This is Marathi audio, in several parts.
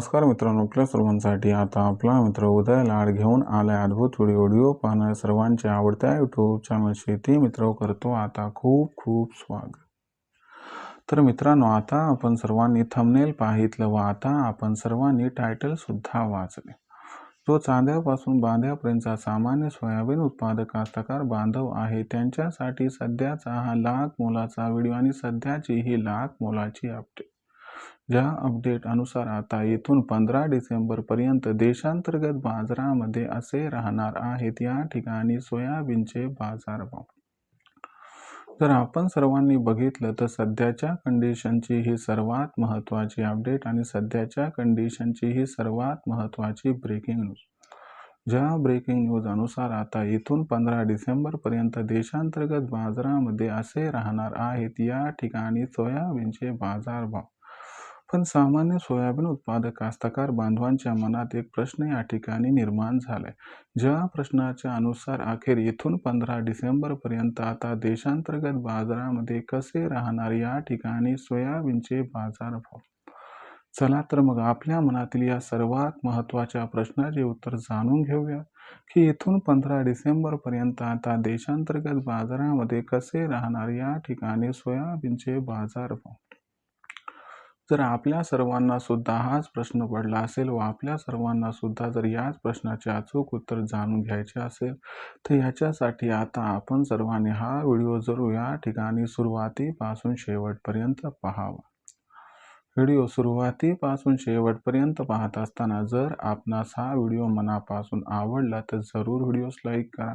नमस्कार मित्रांनो आपल्या सर्वांसाठी आता आपला मित्र उदय लाड घेऊन आलाय अद्भुत व्हिडिओ व्हिडिओ पाहणाऱ्या सर्वांच्या आवडत्या युट्यूब चॅनल शेती मित्र करतो आता खूप खूप स्वागत. तर मित्रांनो आता आपण सर्वांनी थंबनेल पाहितलं व आता आपण सर्वांनी टायटल सुद्धा वाचले. जो चांद्यापासून बांध्यापर्यंतचा सामान्य सोयाबीन उत्पादक कास्तकार बांधव आहे त्यांच्यासाठी सध्याचा हा लाख मोलाचा व्हिडिओ आणि सध्याची ही लाख मोलाची अपडेट ज्या अपडेट अनुसार आता येथून पंधरा डिसेंबरपर्यंत देशांतर्गत बाजारामध्ये असे राहणार आहेत या ठिकाणी सोयाबीनचे बाजारभाव. जर आपण सर्वांनी बघितलं तर सध्याच्या कंडिशनची ही सर्वात महत्त्वाची अपडेट आणि सध्याच्या कंडिशनची ही सर्वात महत्त्वाची ब्रेकिंग न्यूज ज्या ब्रेकिंग न्यूज अनुसार आता इथून पंधरा डिसेंबरपर्यंत देशांतर्गत बाजारामध्ये असे राहणार आहेत या ठिकाणी सोयाबीनचे बाजारभाव. पण सामान्य सोयाबीन उत्पादक कास्तकार बांधवांच्या मनात एक प्रश्न या ठिकाणी निर्माण झालाय. ज्या प्रश्नाच्या अनुसार अखेर इथून पंधरा डिसेंबरपर्यंत आता देशांतर्गत बाजारामध्ये कसे राहणार या ठिकाणी सोयाबीनचे बाजारभाव? चला तर मग आपल्या मनातील या सर्वात महत्त्वाच्या प्रश्नाचे उत्तर जाणून घेऊया की इथून पंधरा डिसेंबरपर्यंत आता देशांतर्गत बाजारामध्ये कसे राहणार या ठिकाणी सोयाबीनचे बाजारभाव? जर आपल्या सर्वांना सुद्धा हाच प्रश्न पडला असेल व आपल्या सर्वांना सुद्धा जर याच प्रश्नाचे अचूक उत्तर जाणून घ्यायचे असेल तर ह्याच्यासाठी आता आपण सर्वांनी हा व्हिडिओ जरूर या ठिकाणी सुरुवातीपासून शेवटपर्यंत पाहावा. व्हिडिओ सुरुवातीपासून शेवटपर्यंत पाहत असताना जर आपणास हा व्हिडिओ मनापासून आवडला तर जरूर व्हिडिओस लाईक करा.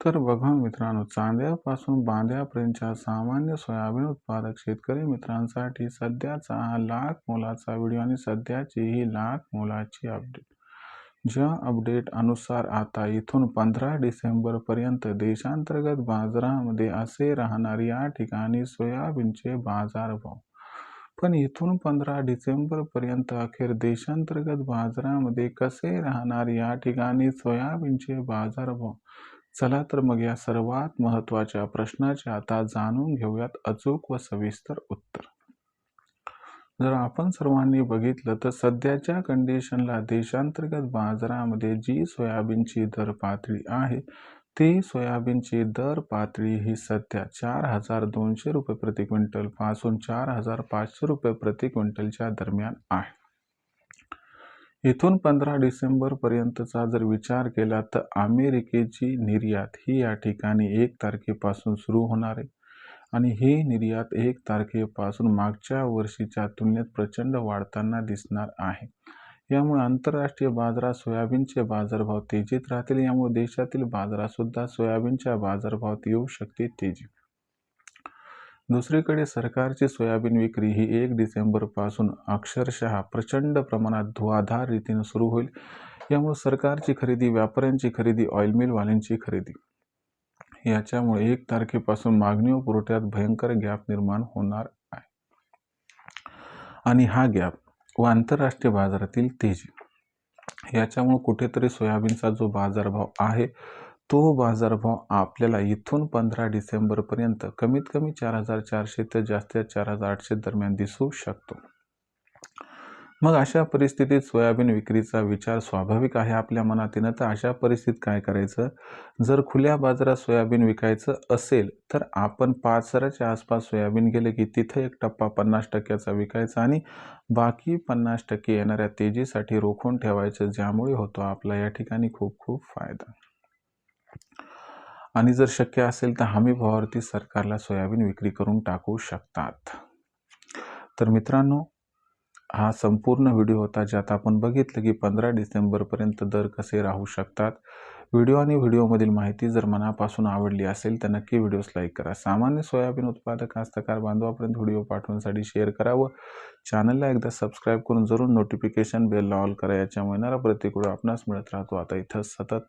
तर बघा मित्रांनो चांद्यापासून बांद्यापर्यंतच्या सामान्य सोयाबीन उत्पादक शेतकरी मित्रांसाठी सध्याचा हा लाख मोलाचा व्हिडिओ आणि सध्याची ही लाख मोलाची अपडेट ज्या अपडेट अनुसार आता इथून पंधरा डिसेंबरपर्यंत देशांतर्गत बाजारामध्ये असे राहणार या ठिकाणी सोयाबीनचे बाजारभाव. पण इथून पंधरा डिसेंबरपर्यंत अखेर देशांतर्गत बाजारामध्ये कसे राहणार या ठिकाणी सोयाबीनचे बाजारभाव? चला तर मग या सर्वात महत्त्वाच्या प्रश्नाचे आता जाणून घेऊयात अचूक व सविस्तर उत्तर. जर आपण सर्वांनी बघितलं तर सध्याच्या कंडिशनला देशांतर्गत बाजारामध्ये जी सोयाबीनची दर पातळी आहे ती सोयाबीनची दर पातळी ही सध्या चार हजार दोनशे रुपये प्रति क्विंटलपासून चार हजार पाचशे रुपये प्रति क्विंटलच्या दरम्यान आहे. इथून पंधरा डिसेंबरपर्यंतचा जर विचार केला तर अमेरिकेची निर्यात ही या ठिकाणी एक तारखेपासून सुरू होणार आहे. आणि ही निर्यात एक तारखेपासून मागच्या वर्षीच्या तुलनेत प्रचंड वाढताना दिसणार आहे. यामुळे आंतरराष्ट्रीय बाजारात सोयाबीनचे बाजारभाव तेजीत राहतील. यामुळे देशातील बाजारातसुद्धा सोयाबीनच्या बाजारभावात येऊ शकते तेजी. दुसरीकडे सरकारची सोयाबीन विक्री ही एक डिसेंबरपासून अक्षरशः प्रचंड प्रमाणात धुवाधार रीतीनं सुरू होईल. यामुळे सरकारची खरेदी व्यापाऱ्यांची खरेदी ऑइल मिलवाल्यांची खरेदी. याच्यामुळे एक तारखेपासून मागणी व पुरवठ्यात भयंकर गॅप निर्माण होणार आहे. आणि हा गॅप व आंतरराष्ट्रीय बाजारातील तेजी. याच्यामुळे कुठेतरी सोयाबीनचा जो बाजारभाव आहे तो बाजारभाव आपल्याला इथून पंधरा डिसेंबरपर्यंत कमीत कमी चार हजार चारशे तर जास्तीत चार हजार आठशे दरम्यान दिसू शकतो. मग अशा परिस्थितीत सोयाबीन विक्रीचा विचार स्वाभाविक आहे आपल्या मनात येणं तर अशा परिस्थितीत काय करायचं? जर खुल्या बाजारात सोयाबीन विकायचं असेल तर आपण पाच हजाराच्या आसपास सोयाबीन गेले की तिथं एक टप्पा पन्नास टक्क्याचा विकायचा आणि बाकी पन्नास टक्के येणाऱ्या तेजीसाठी रोखून ठेवायचं ज्यामुळे होतो आपला या ठिकाणी खूप खूप फायदा. आणि जर शक्य असेल तर हमी भावावरती सरकारला सोयाबीन विक्री करून टाकू शकतात. तर मित्रांनो हा संपूर्ण व्हिडिओ होता ज्यात आपण बघितलं की पंधरा डिसेंबरपर्यंत दर कसे राहू शकतात. व्हिडिओ आणि व्हिडिओमधील माहिती जर मनापासून आवडली असेल तर नक्की व्हिडिओस लाईक करा. सामान्य सोयाबीन उत्पादक हस्तकार बांधवापर्यंत व्हिडिओ पाठवण्यासाठी शेअर करा व चॅनलला एकदा सबस्क्राईब करून जरूर नोटिफिकेशन बेल ऑल करा. याच्यामुळे येणारा प्रतिकूळ आपणास मिळत राहतो. आता इथं सतत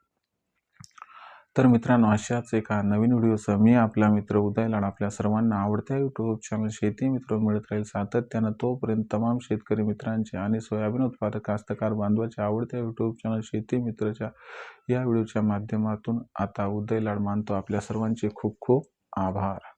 तर मित्रांनो अशाच एका नवीन व्हिडिओसह मी आपला मित्र उदय लाड आपल्या सर्वांना आवडत्या यूट्यूब चॅनल शेती मित्र मिळत राहील सातत्यानं. तोपर्यंत तमाम शेतकरी मित्रांचे आणि सोयाबीन उत्पादक कास्तकार बांधवाच्या आवडत्या यूट्यूब चॅनल शेती मित्रच्या या व्हिडिओच्या माध्यमातून आता उदय लाड मानतो. आपल्या सर्वांचे खूप खूप आभार.